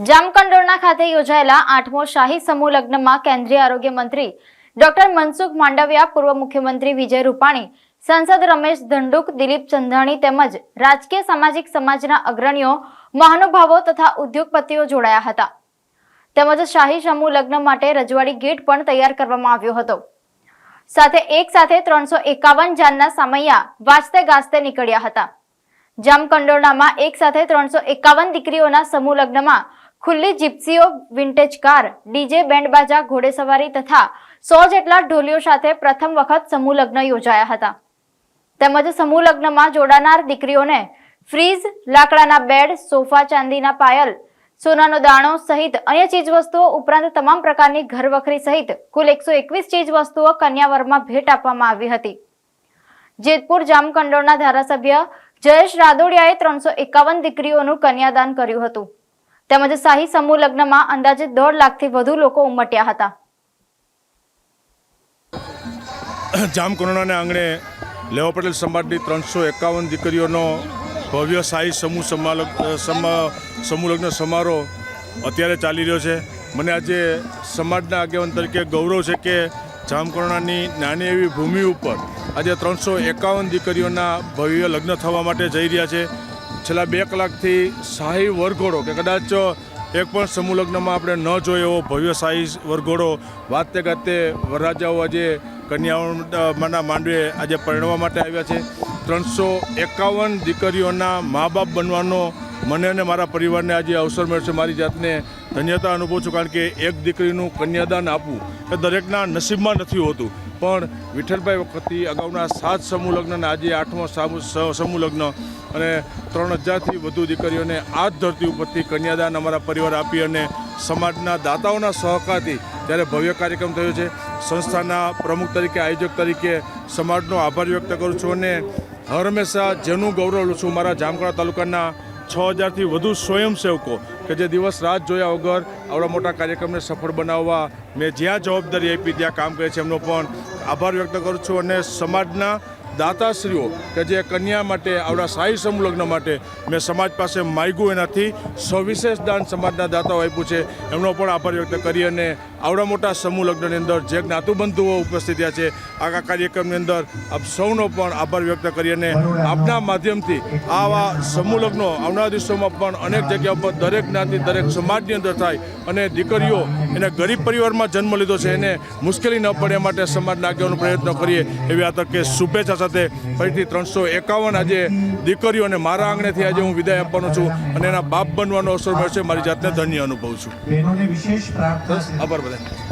નખત્રાણા ખાતે યોજાયેલા આઠમો શાહી સમૂહ લગ્નમાં કેન્દ્રીય આરોગ્ય મંત્રી ડોક્ટર મનસુખ માંડવિયા, પૂર્વ મુખ્યમંત્રી વિજય રૂપાણી, સાંસદ રમેશ ધંડુક, દિલીપ ચંધાણી તેમજ રાજકીય સામાજિક સમાજના અગ્રણીઓ, મહાનુભાવો તથા ઉદ્યોગપતિઓ જોડાયા હતા. તેમજ શાહી સમૂહ લગ્ન માટે રજવાડી ગેટ પણ તૈયાર કરવામાં આવ્યો હતો. સાથે એક સાથે ત્રણસો એકાવન જાનના સામૈયા વાંચતે ગાજતે નીકળ્યા હતા. જામકંડોરણામાં એક સાથે ત્રણસો એકાવન દીકરીઓના સમૂહ લગ્નમાં ખુલ્લી જીપ્સીઓ વિન્ટેજ કાર ડીજે બેન્ડ બાજા ઘોડેસવારી તથા સો જેટલા ઢોલીઓ સાથે પ્રથમ વખત સમૂહ લગ્ન યોજાયા હતા. તેમજ સમૂહ લગ્નમાં જોડાનાર દીકરીઓને ફ્રીઝ, લાકડાના બેડ, સોફા, ચાંદીના પાયલ, સોનાનો દાણો સહિત અન્ય ચીજવસ્તુઓ ઉપરાંત તમામ પ્રકારની ઘરવખરી સહિત કુલ એકસો એકવીસ ચીજવસ્તુઓ કન્યાવરમાં ભેટ આપવામાં આવી હતી. જેતપુર જામકંડોળના ધારાસભ્ય જયેશ રાદોડિયાએ ત્રણસો એકાવન દીકરીઓનું કન્યાદાન કર્યું હતું. તેમજ શાહી સમૂહ લગ્નમાં અંદાજે દોઢ લાખથી વધુ લોકો ઉમટ્યા હતા. જામકુંડના આંગણે લેવા પટેલ સમાજની ત્રણસો એકાવન દીકરીઓનો ભવ્ય શાહી સમૂહ સમૂહ લગ્ન સમારોહ અત્યારે ચાલી રહ્યો છે. મને આજે સમાજના આગેવાન તરીકે ગૌરવ છે કે જામકુંડની નાની એવી ભૂમિ ઉપર આજે ત્રણસો એકાવન દીકરીઓના ભવ્ય લગ્ન થવા માટે જઈ રહ્યા છે. છેલ્લા બે કલાકથી શાહી વરઘોડો કે કદાચ એક પણ સમૂહ લગ્નમાં આપણે ન જોયો એવો ભવ્ય શાહી વરઘોડો વાતે ગાતે વરરાજાઓ આજે કન્યાઓના માંડવે આજે પરણવા માટે આવ્યા છે. ત્રણસો એકાવન દીકરીઓના મા બાપ બનવાનો મને અને મારા પરિવારને આજે અવસર મળશે મારી જાતને ધન્યતા અનુભવું છું કારણ કે એક દીકરીનું કન્યાદાન આપવું એ દરેકના નસીબમાં નથી હોતું. પણ વિઠ્ઠલભાઈ વખતથી અગાઉના સાત સમૂહ લગ્ન આજે આઠમો સમૂહ લગ્ન. અને ત્રણ હજારથી વધુ દીકરીઓને આ જ ધરતી ઉપરથી કન્યાદાન અમારા પરિવાર આપી અને સમાજના દાતાઓના સહકારથી ત્યારે ભવ્ય કાર્યક્રમ થયો છે, સંસ્થાના પ્રમુખ તરીકે, આયોજક તરીકે સમાજનો આભાર વ્યક્ત કરું છું અને હર હંમેશા જેનું ગૌરવ લઉં છું. મારા જામકડા તાલુકાના છ હજારથી વધુ સ્વયંસેવકો કે જે દિવસ રાત જોયા વગર આવડા મોટા કાર્યક્રમને સફળ બનાવવા મેં જ્યાં જવાબદારી આપી ત્યાં કામ કરે છે. એમનો પણ આભાર વ્યક્ત કરું છું અને સમાજના દાતાશ્રીઓ કે જે કન્યા માટે, આવડા શાહી સમૂહ લગ્ન માટે મેં સમાજ પાસે માગ્યું એનાથી સવિશેષ દાન સમાજના દાતાઓ આપ્યું છે. એમનો પણ આભાર વ્યક્ત કરી અને આવડા મોટા સમૂહ લગ્નની અંદર જે જ્ઞાતુબંધુઓ ઉપસ્થિત થયા છે આખા કાર્યક્રમની અંદર આપ સૌનો પણ આભાર વ્યક્ત કરી અને આપના માધ્યમથી આવા સમૂહ લગ્નો આવનારા દિવસોમાં પણ અનેક જગ્યા પર દરેક જ્ઞાતિ દરેક સમાજની અંદર થાય અને દીકરીઓ એને ગરીબ પરિવારમાં જન્મ લીધો છે એને મુશ્કેલી ન પડે એ માટે સમાજના આગેવાનો પ્રયત્ન કરીએ એવી આ તકે શુભેચ્છા સાથે ફરીથી ત્રણસો એકાવન આજે દીકરીઓને મારા આંગણેથી આજે હું વિદાય આપવાનો છું અને એના બાપ બનવાનો અવસર મળશે મારી જાતને ધન્ય અનુભવું છે. આભાર problema.